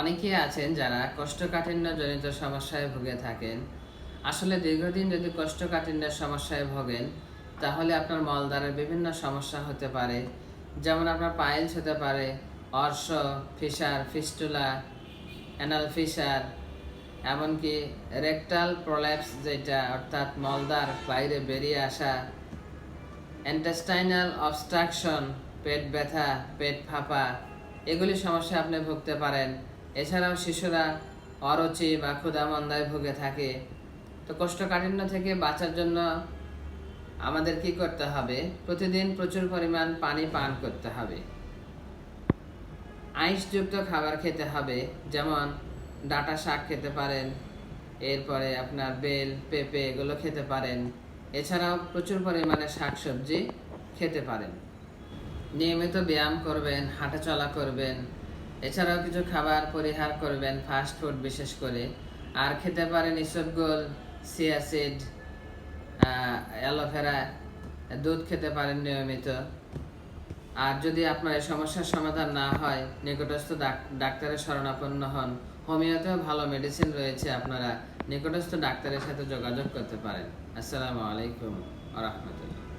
অনেকেই আছেন যারা কোষ্ঠকাঠিন্য জনিত সমস্যায় ভুগে থাকেন। আসলে দীর্ঘদিন যদি কোষ্ঠকাঠিন্যের সমস্যায় ভোগেন, তাহলে আপনার মলদ্বারের বিভিন্ন সমস্যা হতে পারে। যেমন আপনার পাইলস হতে পারে, অর্শ, ফিসার, ফিস্টুলা, অ্যানাল ফিসার, এমনকি রেকটাল প্রোল্যাপস যেটা, অর্থাৎ মলদ্বার বাইরে বেরিয়ে আসা, ইন্টেস্টাইনাল অবস্ট্রাকশন, পেট ব্যথা, পেট ফাঁপা, এগুলি সমস্যা আপনি ভুগতে পারেন। এছাড়াও শিশুরা অরুচি বা ক্ষুধামন্দায় ভুগে থাকে। তো কোষ্ঠকাঠিন্য থেকে বাঁচার জন্য আমাদের কি করতে হবে? প্রতিদিন প্রচুর পরিমাণ পানি পান করতে হবে। আইসযুক্ত খাবার খেতে হবে, যেমন ডাটা শাক খেতে পারেন, এরপরে আপনার বেল, পেঁপে এগুলো খেতে পারেন। এছাড়াও প্রচুর পরিমাণে শাকসবজি খেতে পারেন। নিয়মিত ব্যায়াম করবেন, হাঁটাচলা করবেন এছাড়াও কিছু খাবার পরিহার করবেন ফাস্ট ফুড বিশেষ করে। আর খেতে পারেন ইসবগোল সিয়াসিড অ্যালোভেরা, দুধ খেতে পারেন নিয়মিত। আর যদি আপনার এই সমস্যার সমাধান না হয়, নিকটস্থ ডাক- ডাক্তারের শরণাপন্ন হন। হোমিওতেও ভালো মেডিসিন রয়েছে, আপনারা নিকটস্থ ডাক্তারের সাথে যোগাযোগ করতে পারেন। আসসালামু আলাইকুম আ রহমতুল্লাহ।